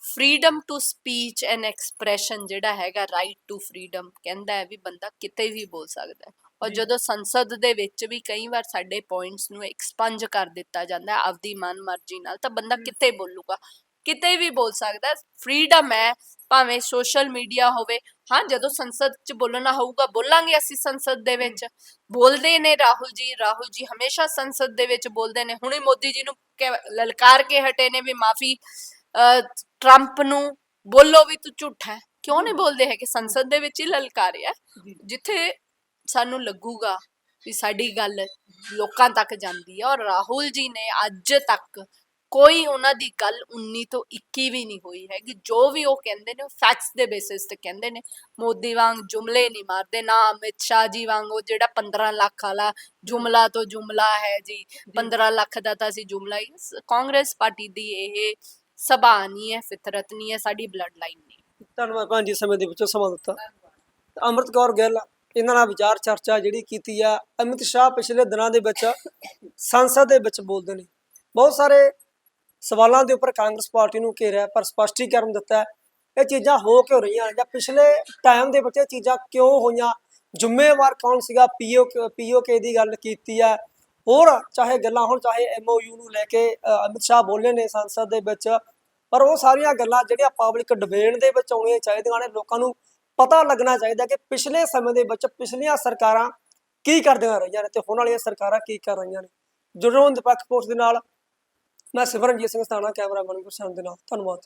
freedom to speech and expression ਜਿਹੜਾ ਹੈਗਾ ਰਾਈਟ ਟੂ ਫਰੀडम ਕਹਿੰਦਾ ਹੈ ਵੀ ਬੰਦਾ ਕਿਤੇ ਵੀ ਬੋਲ ਸਕਦਾ ਹੈ। ਔਰ। ਜਦੋਂ ਸੰਸਦ ਦੇ ਵਿੱਚ ਵੀ ਕਈ ਵਾਰ ਸਾਡੇ ਪੁਆਇੰਟਸ ਨੂੰ ਐਕਸਪੰਜ ਕਰ ਦਿੱਤਾ ਜਾਂਦਾ ਹੈ ਆਪਦੀ ਮਨਮਰਜ਼ੀ ਨਾਲ ਤਾਂ ਬੰਦਾ। ਕਿਤੇ ਬੋਲੂਗਾ? ਕਿਤੇ ਵੀ ਬੋਲ ਸਕਦਾ ਹੈ। ਫਰੀडम ਹੈ ਭਾਵੇਂ ਸੋਸ਼ਲ ਮੀਡੀਆ ਹੋਵੇ। ਹਾਂ ਜਦੋਂ ਸੰਸਦ 'ਚ ਬੋਲਣਾ ਹੋਊਗਾ ਬੋਲਾਂਗੇ ਅਸੀਂ ਸੰਸਦ ਦੇ ਵਿੱਚ। ਬੋਲਦੇ ਨੇ ਰਾਹੁਲ ਜੀ ਰਾਹੁਲ ਜੀ ਹਮੇਸ਼ਾ ਸੰਸਦ ਦੇ ਵਿੱਚ ਬੋਲਦੇ ਨੇ। ਹੁਣੇ ਮੋਦੀ ਜੀ ਨੂੰ ਲਲਕਾਰ ਕੇ ਹਟੇ ਨੇ ਵੀ ਮਾਫੀ ਟਰੰਪ ਨੂੰ ਬੋਲੋ ਵੀ ਤੂੰ ਝੂਠਾ ਹੈ। ਕਿਉਂ ਨਹੀਂ ਬੋਲਦੇ ਹੈਗੇ? ਸੰਸਦ ਦੇ ਵਿੱਚ ਹੀ ਲਲਕਾਰਿਆ। ਜਿੱਥੇ ਸਾਨੂੰ ਲੱਗੂਗਾ ਵੀ ਸਾਡੀ ਗੱਲ ਲੋਕਾਂ ਤੱਕ ਜਾਂਦੀ ਹੈ। ਔਰ ਰਾਹੁਲ ਜੀ ਨੇ ਅੱਜ ਤੱਕ ਕੋਈ ਉਹਨਾਂ ਦੀ ਗੱਲ 19 ਤੋਂ 21 ਵੀ ਨਹੀਂ ਹੋਈ ਹੈਗੀ। ਜੋ ਵੀ ਉਹ ਕਹਿੰਦੇ ਨੇ ਉਹ ਫੈਕਟਸ ਦੇ ਬੇਸਿਸ ਤੇ ਕਹਿੰਦੇ ਨੇ। ਮੋਦੀ ਵਾਂਗ ਜੁਮਲੇ ਨਹੀਂ ਮਾਰਦੇ ਨਾ ਅਮਿਤ ਸ਼ਾਹ ਜੀ ਵਾਂਗ। ਉਹ ਜਿਹੜਾ 15 ਲੱਖ ਵਾਲਾ ਜੁਮਲਾ ਤੋਂ ਜੁਮਲਾ ਹੈ ਜੀ। 15 ਲੱਖ ਦਾ ਤਾਂ ਅਸੀਂ ਜੁਮਲਾ ਹੀ ਸ- ਕਾਂਗਰਸ ਪਾਰਟੀ ਦੀ ਇਹ ਸੁਭਾਅ ਨਹੀਂ ਹੈ ਫਿਤਰਤ ਨਹੀਂ ਹੈ ਸਾਡੀ ਬਲੱਡ ਲਾਈਨ ਨਹੀਂ ਧੰਨਵਾਦ ਭੈਣ ਜੀ ਸਮੇਂ ਦੇ ਵਿੱਚੋਂ ਸਮਾਂ ਦਿੱਤਾ। ਅੰਮ੍ਰਿਤ ਕੌਰ ਗਿੱਲ। ਇਹਨਾਂ ਨਾਲ ਵਿਚਾਰ ਚਰਚਾ ਜਿਹੜੀ ਕੀਤੀ ਆ, ਅਮਿਤ ਸ਼ਾਹ ਪਿਛਲੇ ਦਿਨਾਂ ਦੇ ਵਿੱਚ ਸੰਸਦ ਦੇ ਵਿੱਚ ਬੋਲਦੇ ਨੇ। ਬਹੁਤ ਸਾਰੇ ਸਵਾਲਾਂ ਦੇ ਉੱਪਰ ਕਾਂਗਰਸ ਪਾਰਟੀ ਨੂੰ ਘੇਰਿਆ ਪਰ ਸਪਸ਼ਟੀਕਰਨ ਦਿੱਤਾ ਇਹ ਚੀਜ਼ਾਂ ਹੋ ਕਿਉਂ ਰਹੀਆਂ? ਜਾਂ ਪਿਛਲੇ ਟਾਈਮ ਦੇ ਵਿੱਚ ਇਹ ਚੀਜ਼ਾਂ ਕਿਉਂ ਹੋਈਆਂ? ਜ਼ਿੰਮੇਵਾਰ ਕੌਣ ਸੀਗਾ? ਪੀਓ ਪੀਓਕੇ ਦੀ ਗੱਲ ਕੀਤੀ ਆ। ਹੋਰ ਚਾਹੇ ਗੱਲਾਂ ਹੋਣ, ਚਾਹੇ ਐਮਓਯੂ ਨੂੰ ਲੈ ਕੇ ਅਮਿਤ ਸ਼ਾਹ ਬੋਲੇ ਨੇ ਸੰਸਦ ਦੇ ਵਿੱਚ, ਪਰ ਉਹ ਸਾਰੀਆਂ ਗੱਲਾਂ ਜਿਹੜੀਆਂ ਪਬਲਿਕ ਡਿਬੇਟ ਦੇ ਵਿੱਚ ਆਉਣੀਆਂ ਚਾਹੀਦੀਆਂ ਨੇ, ਲੋਕਾਂ ਨੂੰ ਪਤਾ ਲੱਗਣਾ ਚਾਹੀਦਾ ਕਿ ਪਿਛਲੇ ਸਮੇਂ ਦੇ ਵਿੱਚ ਪਿਛਲੀਆਂ ਸਰਕਾਰਾਂ ਕੀ ਕਰਦੀਆਂ ਰਹੀਆਂ ਨੇ ਤੇ ਹੁਣ ਵਾਲੀਆਂ ਸਰਕਾਰਾਂ ਕੀ ਕਰ ਰਹੀਆਂ ਨੇ। ਜੁੜੋ ਨਿਰਪੱਖ ਪੋਸਟ ਦੇ ਨਾਲ ਮੈਂ ਸਿਮਰਨਜੀਤ ਸਿੰਘ ਸਤਾਣਾ, ਕੈਮਰਾਮੈਨ ਗੁਰਸ਼ਨ ਦੇ ਨਾਲ, ਧੰਨਵਾਦ।